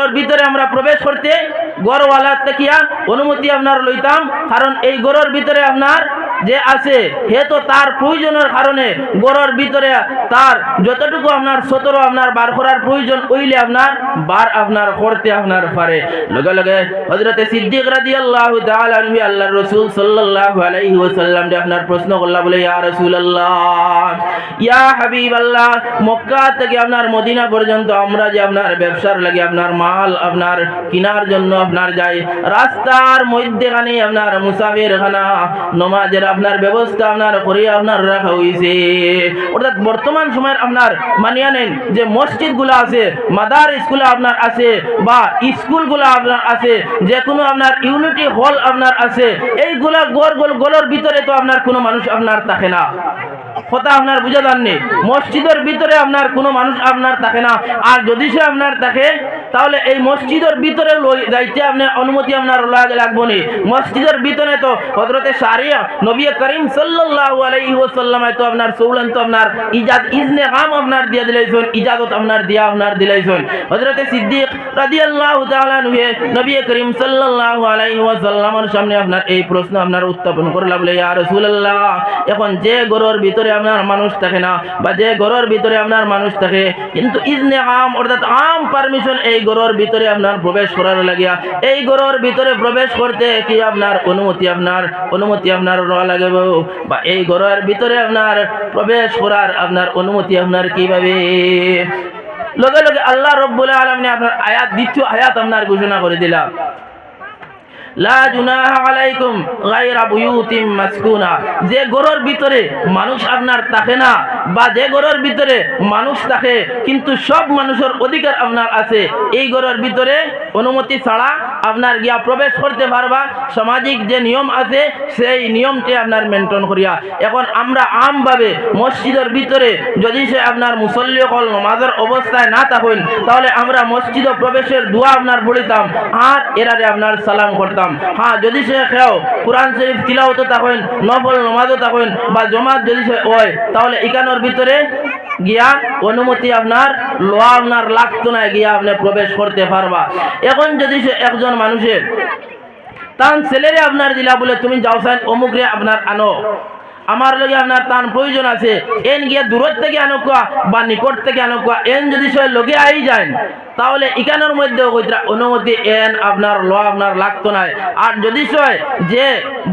গড়ের ভিতরে আমরা প্রবেশ করতে গড়ওয়ালার তাকিয়া অনুমতি আপনার লইতাম। কারণ এই গড়ের ভিতরে আপনার যে আছে হে তো তার প্রয়োজনের কারণে গড়ের ভিতরে তার যতটুকু আপনার সতেরো আপনার বার করার প্রয়োজন, ওইলে আপনার বার আপনার করতে আপনার পারে। লগে লগে হজরতে সিদ্দিক রাদি আল্লাহ আল্লাহ রসুল সাল্লাহ আলাইহি ওসাল্লাম আপনার প্রশ্ন করলা, বলে, ইয়া রসুল ইয়া হাবিব আল্লাহ মক্কা থেকে আপনার মদিনা পর্যন্ত আমরা যে আপনার ব্যবসার লাগে, আপনার মাল, আপনার কিনার জন্য আপনার যাই, রাস্তার মধ্যেখানে আপনার মুসাফির খানা, নমাজের আপনার ব্যবস্থা আপনার করে আপনার রাখা হয়েছে অর্থাৎ বর্তমান সময়ের আপনার মানিয়া নেন যে মসজিদগুলো আছে, মাদার স্কুল আপনার আছে বা স্কুলগুলো আপনার আছে, যে কোনো আপনার ইউনিটি হল আপনার আছে, এইগুলা গোল গোল গোলর ভিতরে তো আপনার কোনো মানুষ আপনার থাকে না। কথা আপনার বুঝে যাননি? মসজিদের ভিতরে আপনার কোনো মানুষ আপনার থাকে না। আর যদি সে আপনার থাকে তাহলে এই মসজিদের ভিতরে যাইতে আপনার অনুমতি আপনার লাগ- লাগবো নি। মসজিদের ভিতরে তো হজরতে সারিয়া নবী করিম ওয়াসাল্লাম তো আপনার সৌলান তো আপনার ইজাদ, ইজনে কাম আপনার দিয়ে দিলাইছেন, ইজাজত আপনার দিয়া আপনার দিলাইছেন। হজরতে সিদ্দিক রাদিয়াল্লাহু তাআলা নুহে নবী করিম সাল্লাল্লাহু আলাইহি সামনে আপনার এই প্রশ্ন আপনার উত্থাপন করলা বলে ইয়া রাসূলুল্লাহ, এখন যে গরর ভিতরে আপনার মানুষ থাকে না বা যে গরর ভিতরে আপনার মানুষ থাকে, কিন্তু ইজনে আম অর্থাৎ আম পারমিশন এই গরর ভিতরে আপনার প্রবেশ করার লাগিয়া, এই গরর ভিতরে প্রবেশ করতে কি আপনার অনুমতি আপনার অনুমতি আপনার রওয়া লাগে বা এই গরর ভিতরে আপনার প্রবেশ করার আপনার অনুমতি আপনার কীভাবে? লগে লগে আল্লাহ রব্বুল আলমিনে আপনার আয়াত, দ্বিতীয় আয়াত আপনার ঘোষণা করে দিলাম। লা জুনাহা আলাইকুম গায়রা বুয়ুতিম মাসকুনা। যে ঘরের ভিতরে মানুষ আপনার থাকে না, বা যে ঘরের ভিতরে মানুষ থাকে, কিন্তু সব মানুষের অধিকার আপনার আছে, এই ঘরের ভিতরে অনুমতি ছাড়া আপনার গিয়া প্রবেশ করতে পারবা। সামাজিক যে নিয়ম আছে, সেই নিয়মটি আপনার মেনটেন করিয়া। এখন আমরা আমভাবে মসজিদের ভিতরে যদি সে আপনার মুসল্লি কল নমাজের অবস্থায় না থাকেন, তাহলে আমরা মসজিদ প্রবেশের দোয়া আপনার পড়িতাম আর এরারে আপনার সালাম করতাম। হ্যাঁ যদি সে খেও কোরআন শরীফ তিলাওতো থাকেন, নফল নমাজও থাকেন বা জমাত যদি সে হয়, তাহলে ইকানোর ভিতরে গিয়া অনুমতি আপনার লোয়া আপনার লাগতো না, গিয়া আপনি প্রবেশ করতে পারবা। এখন যদি একজন মানুষের তার ছেলেরে আপনার দিলা বলে, তুমি যাও সাইন অমুক রে আপনার আনো। আমার লগে আপনার তান প্রয়োজন আছে। এন গিয়ে দূরত থেকে আনো বা নিকট থেকে আনো এন যদি সে লগে আই যায় তাহলে ইকানোর মধ্যে অনুমতি এন আপনার ল আপনার লাগতো না আর যদি যে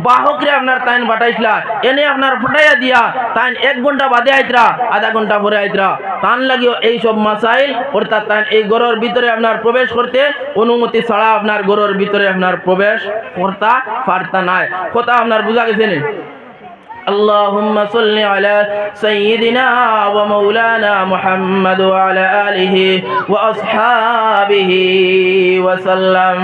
বাহকরে আপনার তাইন বাটাইছিলা এনে আপনার ফুটাইয়া দিয়া, তাইন এক ঘণ্টা বাদে আইতরা, আধা ঘণ্টা পরে আইতরা। তান লাগিও এই সব মাসাইল, অর্থাৎ তাইন এই গরর ভিতরে আপনার প্রবেশ করতে, অনুমতি ছাড়া আপনার গরর ভিতরে আপনার প্রবেশ করতা পারতা নাই। কথা আপনার বুঝা গেছে নি? اللهم صل على سيدنا ومولانا محمد وعلى آله وأصحابه وسلم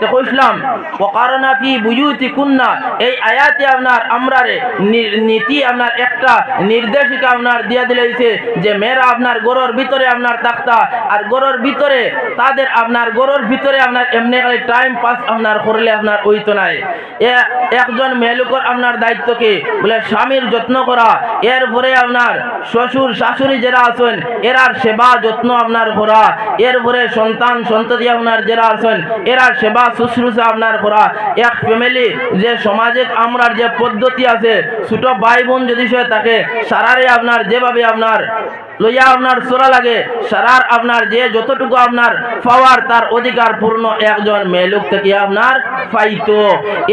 تقولم وقرنا في بيوتكنا এই আয়াতে আপনার আমরারে নি- নীতি আপনার একটা নির্দেশিকা আপনার দিয়ে দিলেছে যে মেয়েরা আপনার গরুর ভিতরে আপনার তাক্তা আর গরুর ভিতরে তাদের আপনার গরুর ভিতরে আপনার এমনি খালি টাইম পাস আপনার করলে আপনার ওইতো নাই এ- একজন মেলুকর আপনার দায়িত্ব কি বলে, স্বামীর যত্ন করা এরপরে আপনার শ্বশুর শাশুড়ি যারা আছেন, এরার সেবা যত্ন আপনার করা এরপরে সন্তান সন্ততি আপনার যারা আছেন, এরার সেবা শুশ্রূষা আপনার করা। এক ফ্যামিলি যে সমাজে আমরার যে পদ্ধতি আছে, ছোট ভাই বোন যদি সে থাকে, সারারে আপনার যেভাবে আপনার লইয়া আপনার চোরা লাগে সারার আপনার যে যতটুকু আপনার পাওয়ার তার অধিকার পূর্ণ একজন মেলুক থেকে আপনার পাইতো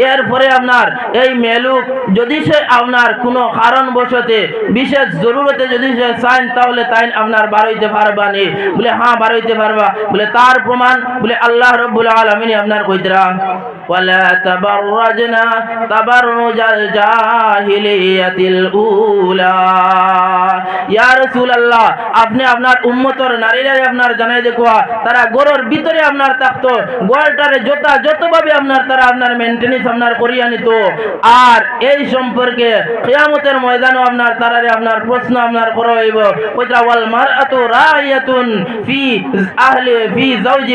এরপরে আপনার এই মেলুক যদি সে আপনার কোনো কারণবশতে বিশেষ জরুরতে যদি সে চান তাহলে তাই আপনার বারইতে পারবা নি বলে হ্যাঁ বারইতে পারবা বলে তার প্রমাণ বলে আল্লাহ রব্বুল আলমিনী আপনার কইতরা ولا تبرجنا تبرج الجاهلية الأولى ইয়া আপনি আপনার আপনার জানাই তারা গরুর ভিতরে আপনার গোয়ালটারে যত যতভাবে আপনার তারা আপনার আপনার করিয়া নিত। আর এই সম্পর্কে ময়দানও আপনার তারারে আপনার প্রশ্ন আপনার ফি ফি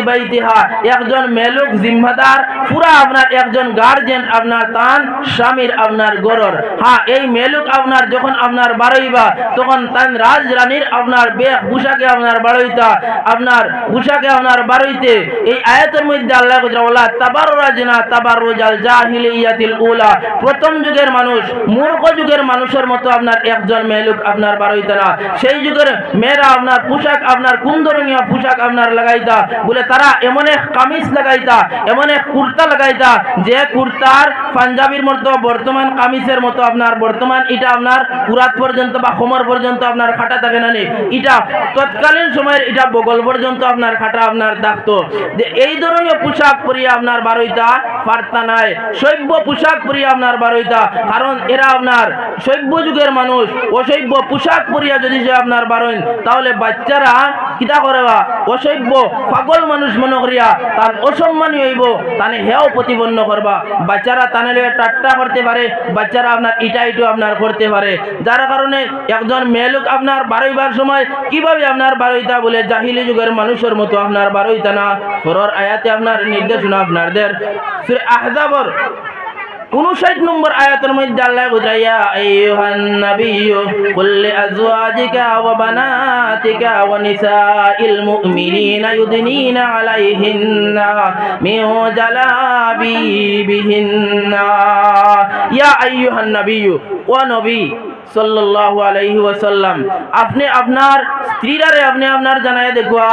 বাইতিহা। একজন মেলুক জিম্মাদার, পুরা আপনার একজন গার্জেন আপনার তান, স্বামীর আপনার গরর। হ্যাঁ এই মেলুক আপনার যখন আপনার বারোইবা তখন তান রাজ রানীর আপনার পোশাকে আপনার বারোইতা আপনার পোশাকে আপনার বারোইতে এই আয়াতের মধ্যে আল্লাহ বলা তাবার রাজনা তাবার রোজাল জাহিলিয়াতিল উলা। প্রথম যুগের মানুষ, মূর্খ যুগের মানুষের মতো আপনার একজন মেলুক আপনার বারোইতা না। সেই যুগের মেয়েরা আপনার পোশাক, আপনার কোন ধরনীয় পোশাক আপনার লাগাইতা? বলে তারা এমন এক কামিজ লাগাইতা, এমন এক কুর্তা লাগাইতা, যে কুর্তার পাঞ্জাবির মতো, বর্তমান কামিজের মতো আপনার, বর্তমান এটা আপনার কুরাত পর্যন্ত বা কোমর পর্যন্ত আপনার খাটা থাকে না। নি এটা তৎকালীন সময়ের এটা বগল পর্যন্ত আপনার আপনার যে এই ধরনের পোশাক পরিয়ে আপনার নাই। সভ্য পোশাক পরিয়ে আপনার কারণ এরা আপনার সভ্য যুগের মানুষ। অসভ্য পোশাক পরিয়া যদি আপনার তাহলে বাচ্চারা কিতা করে বা? অসভ্য পাগল মানুষ মনে করিয়া তার অসম্মানী হইব, তানে হেও প্রতিপন্ন করবা। বাচ্চারা তানে টাট্টা করতে পারে, বাচ্চারা আপনার ইটা ইটো আপনার করতে পারে। যার কারণে একজন মেয়েলোক আপনার বারোইবার সময় কীভাবে আপনার বারোইতা বলে জাহিলি যুগের মানুষের মতো আপনার বারোইতা না? ফরর আয়াতে আপনার নির্দেশনা আপনাদের আহজাবর উনষাট নম্বর আয়াতের মধ্যে আল্লাহ বুঝাইয়া আইয়ুহান ইয়া নবী ওয়াসাল্লাম। আপনি আপনার স্ত্রীরারে আপনি আপনার জানায় দেখুয়া,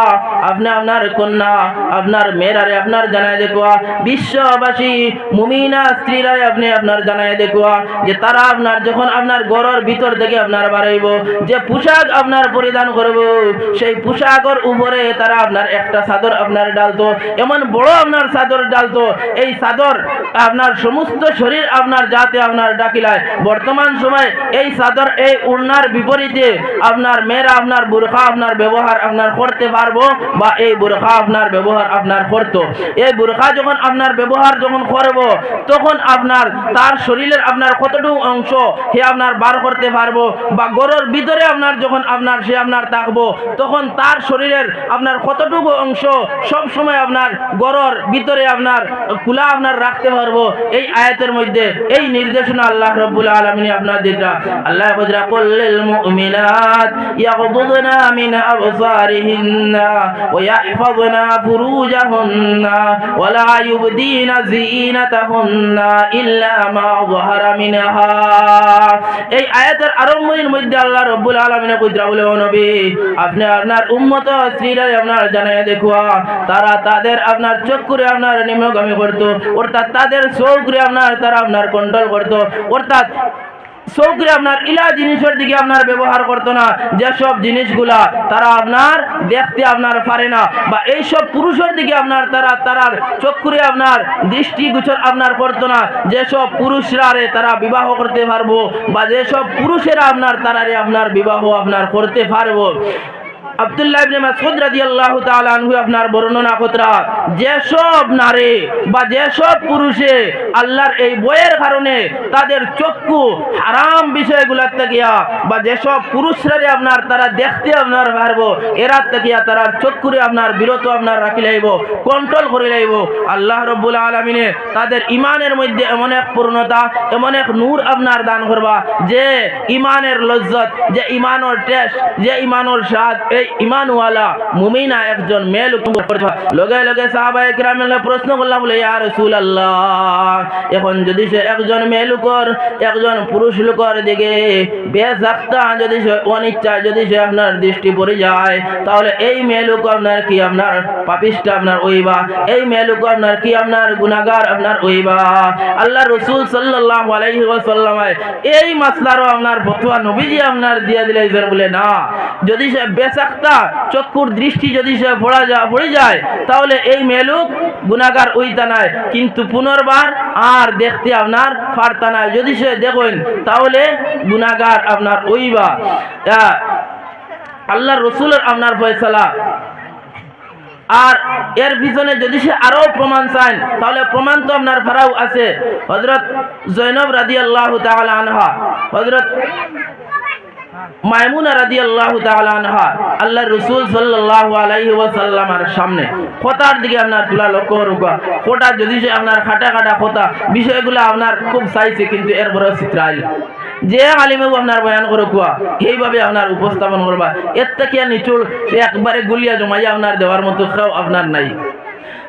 আপনি আপনার কন্যা, আপনার মেয়েরারে আপনার জানায় দেখুয়া, বিশ্ববাসী মুমিনা স্ত্রীরারে আপনি আপনার জানায় দেখুয়া, যে তারা আপনার যখন আপনার ভিতর থেকে আপনার বাড়াইব যে পোশাক আপনার পরিধান করব, সেই পোশাকের উপরে তারা আপনার একটা চাদর আপনার ডালতো, এমন বড় আপনার চাদর ডালতো, এই চাদর আপনার সমস্ত শরীর আপনার যাতে আপনার ডাকিলায়। বর্তমান সময় এই চাদর এই উড়নার বিপরীতে আপনার মেয়েরা, আপনার বুরখা আপনার ব্যবহার আপনার করতে পারব বা এই বুরখা আপনার ব্যবহার আপনার করতো। এই বুরখা যখন আপনার ব্যবহার যখন করব, তখন আপনার তার শরীরের আপনার কতটুকু অংশ সে আপনার বার করতে পারব বা গরুর ভিতরে আপনার যখন আপনার সে আপনার থাকব, তখন তার শরীরের আপনার কতটুকু অংশ সব সময় আপনার গরুর ভিতরে আপনার খোলা আপনার রাখতে পারব। এই আয়াতের মধ্যে এই নির্দেশনা আল্লাহ রব্বুল আলমিনী আপনার দিটা আল্লাহ বজরা কুল্লিল মুমিনাত ইয়াগদুদনা মিন আবসারিহিন্না ওয়া ইয়াহফাযনা ফুরুজাহুন্না ওয়া লা ইউবদিনা যিনাতাহুন্না ইল্লা মা যাহারা মিনহা। এই আয়াতের আরম্ভের মধ্যে আল্লাহ রব্বুল আলামিন কইরা বলে ও নবী, আপনি আপনার উম্মত স্ত্রীরা আপনার জানায় দেখুয়া। তারা তাদের আপনার চোখ করে আপনার নিম্নগামী করতো, অর্থাৎ তাদের চোখ করে আপনার, তারা আপনার কন্ট্রোল করতো। অর্থাৎ চৌকরে আপনার ইলা জিনিসের দিকে আপনার ব্যবহার করতো না। যেসব জিনিসগুলা তারা আপনার দেখতে আপনার পারে না বা এইসব পুরুষের দিকে আপনার তারা তারার চক্ষুরে আপনার দৃষ্টিগোচর আপনার করতো না। যেসব পুরুষরা তারা বিবাহ করতে পারব বা যেসব পুরুষেরা আপনার তারারে আপনার বিবাহ আপনার করতে পারব। ইবনে মাসউদ রাদিয়াল্লাহু তাআলা আনহু আপনার বর্ণনা কতরা নারী বা পুরুষে আল্লাহর এই বইয়ের কারণে তাদের চক্ষু হারাম তাকিয়া বা আপনার তারা দেখতে আপনার পারব এরা তাকিয়া তারা চক্ষুরে আপনার বিরত আপনার রাখি লাইব কন্ট্রোল করে লাইব। আল্লাহ রব্বুল আলমিনে তাদের ইমানের মধ্যে এমন এক পূর্ণতা, এমন এক নূর আপনার দান করবা যে ইমানের লজ্জত, যে ইমানের টেস্ট, যে ইমানের স্বাদ, এই ইমানওয়ালা মুমিনা একজন মেয়ে লোক লগে লগে সাহাবা একরাম প্রশ্ন করলাম, বলে, ইয়া রাসূলুল্লাহ, এখন যদি সে একজন মেয়ে লোকর, একজন পুরুষ লোকর দিকে বেসাক্তা যদি সে অনিচ্ছা, যদি সে আপনার দৃষ্টি পড়ে যায়, তাহলে এই মেয়ে লোক আপনার কি আপনার পাপিষ্টা, আপনার ওইবা এই মেয়ে লোক আপনার কি আপনার গুনাহগার, আপনার ওইবা আল্লাহ রসুল সাল্লাল্লাহু আলাইহি ওয়াসাল্লাম এই মাসলারও আপনার ফতোয়া নবীজি আপনার দিয়ে দিলে বলে, না, যদি সে বেসাক্তা চক্ষুর দৃষ্টি যদি সে পড়া যা, পড়ে যায়, তাহলে এই মেলুক গুনাগার ওইতা নাই কিন্তু পুনর্বার আর দেখতে আপনার পারতা নাই। যদি সে দেখেন, তাহলে গুনাগার আপনার ওইবা। আল্লাহ রসুলের আপনার ফয়সালা। আর এর পিছনে যদি সে আরও প্রমাণ চান তাহলে প্রমাণ তো আপনার ফারাও আছে। হজরত জৈনব রাদি আল্লাহ তাহলে আনহা। হজরত মাইমুনা রাদিয়াল্লাহু তাআলা আনহা আল্লাহ রসুল সাল্লাল্লাহু আলাইহি ওয়াসাল্লামের সামনে কথার দিকে আপনার তুলা লক্ষ্য করুকা। কোটা যদি সে আপনার খাটা খাটা কথা বিষয়গুলো আপনার খুব চাইছে, কিন্তু এরপরে চিত্রাইল যে আলিমেও আপনার বয়ান করে কুয়া, সেইভাবে আপনার উপস্থাপন করবা। এর থেকে নিচুর একবারে গুলিয়া জমাইয়া আপনার দেওয়ার মতো কেউ আপনার নাই।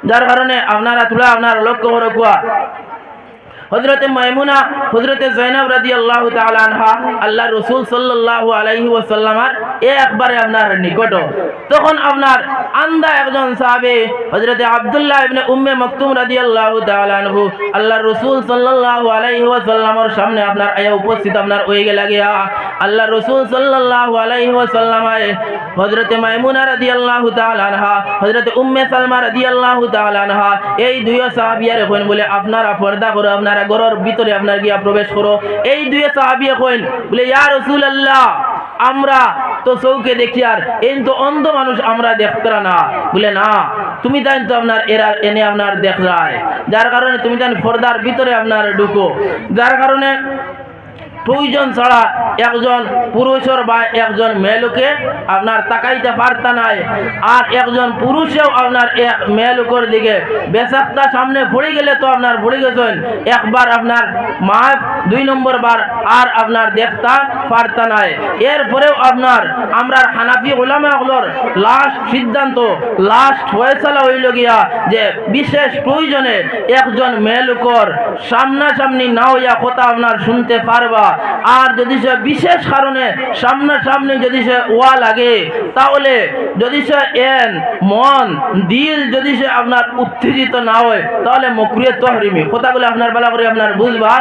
যার কারণে আপনারা তুলা আপনার লক্ষ্য করে কুয়া হজরতে মাইমুনা হজরতে জৈনব রাদি আল্লাহ আনহা আল্লাহ রসুল সাল্লাহ আলাইহি ওয়াসাল্লামার এ একবারে আপনার নিকট। তখন আপনার আন্দা একজন সাহাবে হজরতে আবদুল্লাহ ইবনে উম্মে মকতুম রাদি আল্লাহ আনহু আল্লাহ রসুল সাল্লাহ আলাইহি ওয়াসাল্লামার সামনে আপনার আয়া উপস্থিত আপনার হয়ে গেলা গিয়া। আল্লাহ রসুল সাল্লাহ আলাইহি ওয়াসাল্লামায় হজরতে মাইমুনা রাদি আল্লাহ আনহা হজরতে উম্মে সালমা রাদি আল্লাহ আনহা, এই দুই সাহাবিয়ার এখন বলে আপনারা পর্দা করো আপনারা ভিতরে গিয়া প্রবেশ করো। এই সাহাবিয়ে বলে রসুল আল্লাহ আমরা তো চৌকে দেখি আর এই তো অন্ধ মানুষ আমরা দেখতরা না। বলে, না, তুমি তাই তো আপনার এরা এনে আপনার দেখ যায়। যার কারণে তুমি তাই ফর্দার ভিতরে আপনার ঢুকো। যার কারণে প্রয়োজন ছাড়া একজন পুরুষের বা একজন মেয়েলোকে আপনার তাকাইতে পারতা নাই। আর একজন পুরুষেও আপনার এক মেয়েলোকের দিকে বেসাক্তা সামনে পড়ে গেলে তো আপনার পড়ে গেছেন। একবার আপনার মা দুই নম্বর বার আর আপনার দেখতা পারতা নাই। এরপরেও আপনার আমরা হানাফি ওলামাগুলোর লাস্ট সিদ্ধান্ত লাস্ট ফয়সালা হইল গিয়া যে বিশেষ প্রয়োজনে একজন মেয়েলোকর সামনাসামনি না হইয়া কথা আপনার শুনতে পারবা। আর যদি সে বিশেষ কারণে সামনাসামনি যদি সে ওয়া লাগে, তাহলে যদি সে এন, মন, দিল যদি সে আপনার উত্তেজিত না হয়, তাহলে মকরিয়ে তহরিমি। কথাগুলো আপনার বেলা করে আপনার বুঝবা।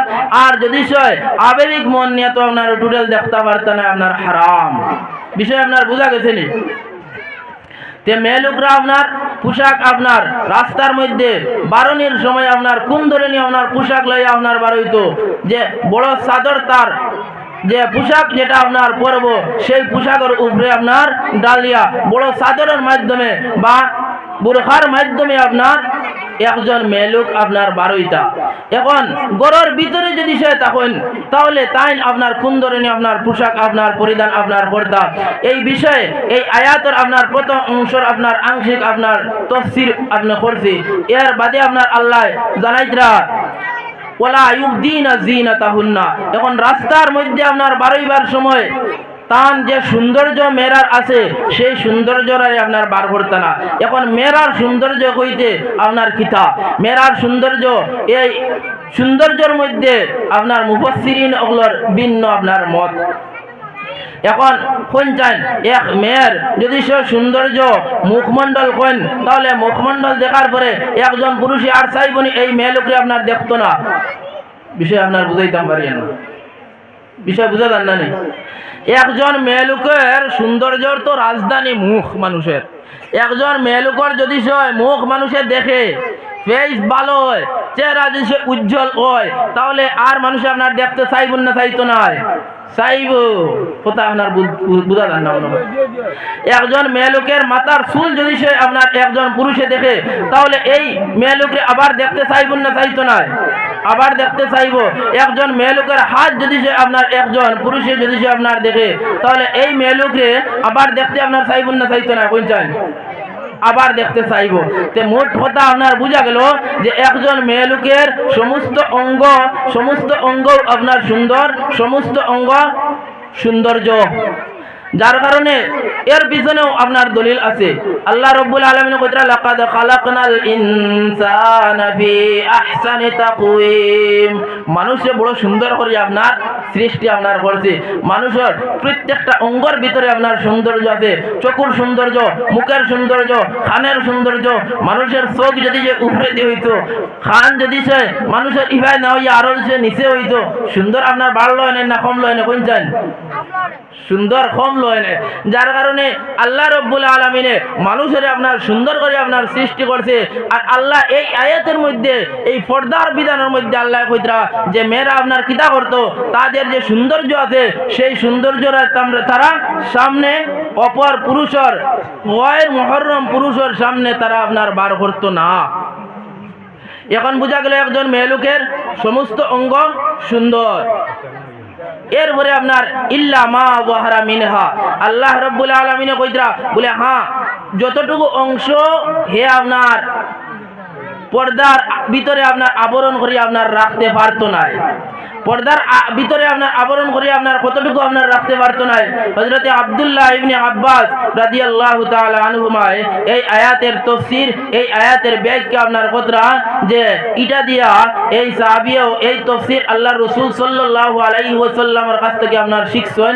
আর যদি সে আবেগিক মন নিয়ে তো আপনার টুটেল দেখতে পারতেন আপনার হারাম। বিষয় আপনার বোঝা গেছে তে মেয়েলোকরা আপনার, পোশাক আপনার, রাস্তার মধ্যে বারণের সময় আপনার কোন ধরনের আপনার পোশাক লইয়া আপনার বারইতো। যে বড় চাদর তার যে পোশাক যেটা আপনার পরব, সেই পোশাকের উপরে আপনার ডালিয়া, বড় চাদরের মাধ্যমে বা বুরখার মাধ্যমে আপনার একজন মেয়েলোক আপনার বারোইটা। এখন গড়ের ভিতরে যদি সে তখন তাহলে তাই আপনার কোন ধরনের আপনার পোশাক আপনার পরিধান আপনার করতাম এই বিষয়ে, এই আয়াতর আপনার প্রথম অংশর আপনার আংশিক আপনার তফসির আপনি করছি। এর বাদে আপনার আল্লাহ জানাইতরা ওলা ইউদ্দিনা জিনাতাহুন্না এখন রাস্তার মধ্যে আপনার বারোইবার সময় তান যে সৌন্দর্য মেরার আছে, সেই সৌন্দর্যরাই আপনার বার করতে না। এখন মেরার সৌন্দর্য কইতে আপনার কিতা মেরার সৌন্দর্য, এই সৌন্দর্যের মধ্যে আপনার মুফসিরিন ওগুলোর ভিন্ন আপনার মত। এখন কোন চান এক মেয়ের যদি সে সৌন্দর্য মুখমণ্ডল কোন তাহলে মুখমণ্ডল দেখার পরে একজন পুরুষে আর চাইবনি এই মেয়ে লোকরে আপনার দেখতো না। বিষয় আপনার বুঝাইতাম পারি না। বিষয় বুঝা যান না নি? একজন মেয়ে লোকের সৌন্দর্যর তো রাজধানী মুখ মানুষের। একজন মেয়ে লোকের যদি সে মুখ মানুষের দেখে ফেস ভালো হয়। চেহারা যদি উজ্জ্বল হয়, তাহলে আর মানুষ আপনার দেখতে চাইব না, চাইতো না চাইব। কোথা আপনার বুঝা যান না। একজন মেয়ে লোকের মাথার চুল যদি সে আপনার একজন পুরুষে দেখে, তাহলে এই মেয়ে লোকরে আবার দেখতে চাইব না, চাইতো না আবার দেখতে চাইব। একজন মেয়ে লোকের হাত যদি সে আপনার একজন পুরুষে যদি সে আপনার দেখে, তাহলে এই মেয়ে লোকরে আবার দেখতে আপনার চাইব না, চাইতো না কোন চান আবার দেখতে চাইব। তে মোট কথা আপনার বোঝা গেল যে একজন মেয়ে লোকের সমস্ত অঙ্গ সমস্ত অঙ্গ আপনার সুন্দর, সমস্ত অঙ্গ সৌন্দর্য। যার কারণে এর পিছনেও আপনার দলিল আছে। আল্লাহ রব্বুল আলামিন তাকওয়িম। মানুষে বড় সুন্দর করে আপনার সৃষ্টি আপনার করছে। মানুষের প্রত্যেকটা অঙ্গর ভিতরে আপনার সৌন্দর্য আছে। চকুর সৌন্দর্য, মুখের সৌন্দর্য খানের সৌন্দর্য, মানুষের চোখ যদি যে উপরে দিয়ে হইতো খান যদি সে মানুষের ইভায় না হইয়া আরও সে নিচে হইতো, সুন্দর আপনার বাড়লো না কমলো এনে কোন চান সুন্দর কম লয় যার কারণে আল্লাহ রব্বুল আলমিনে মানুষের আপনার সুন্দর করে আপনার সৃষ্টি করছে। আর আল্লাহ এই আয়াতের মধ্যে, এই পর্দার বিধানের মধ্যে আল্লাহ কইতরা, যে মেয়েরা আপনার কিতা করতো, তাদের যে সৌন্দর্য আছে, সেই সৌন্দর্যরা তারা সামনে অপর পুরুষর ওয়ের মহরম পুরুষের সামনে তারা আপনার বার করতো না। এখন বোঝা গেল একজন মেয়ে লোকের সমস্ত অঙ্গ সুন্দর। এরপরে আপনার, ইল্লা মা মিনহা। আল্লাহ রব্বুল আলমিনে কইতরা বলে হ্যাঁ যতটুকু অংশ হে আপনার পর্দার ভিতরে আপনার আবরণ করে, আপনার রাখতে পারতো না পর্দার ভিতরে আপনার আবরণ করে আপনার কতটুকু আপনার রাখতে পারতো না হজরতে আবদুল্লাহ ইবনে আব্বাস রাজি আল্লাহ আনহুমায় এই আয়াতের তফসির, এই আয়াতের ব্যাগকে আপনার কতরা যে ইটা দিয়া এই সাহাবিও এই তফসির আল্লাহ রসুল সাল্লাহ আলাই ওসাল্লামের কাছ থেকে আপনার শিখছেন।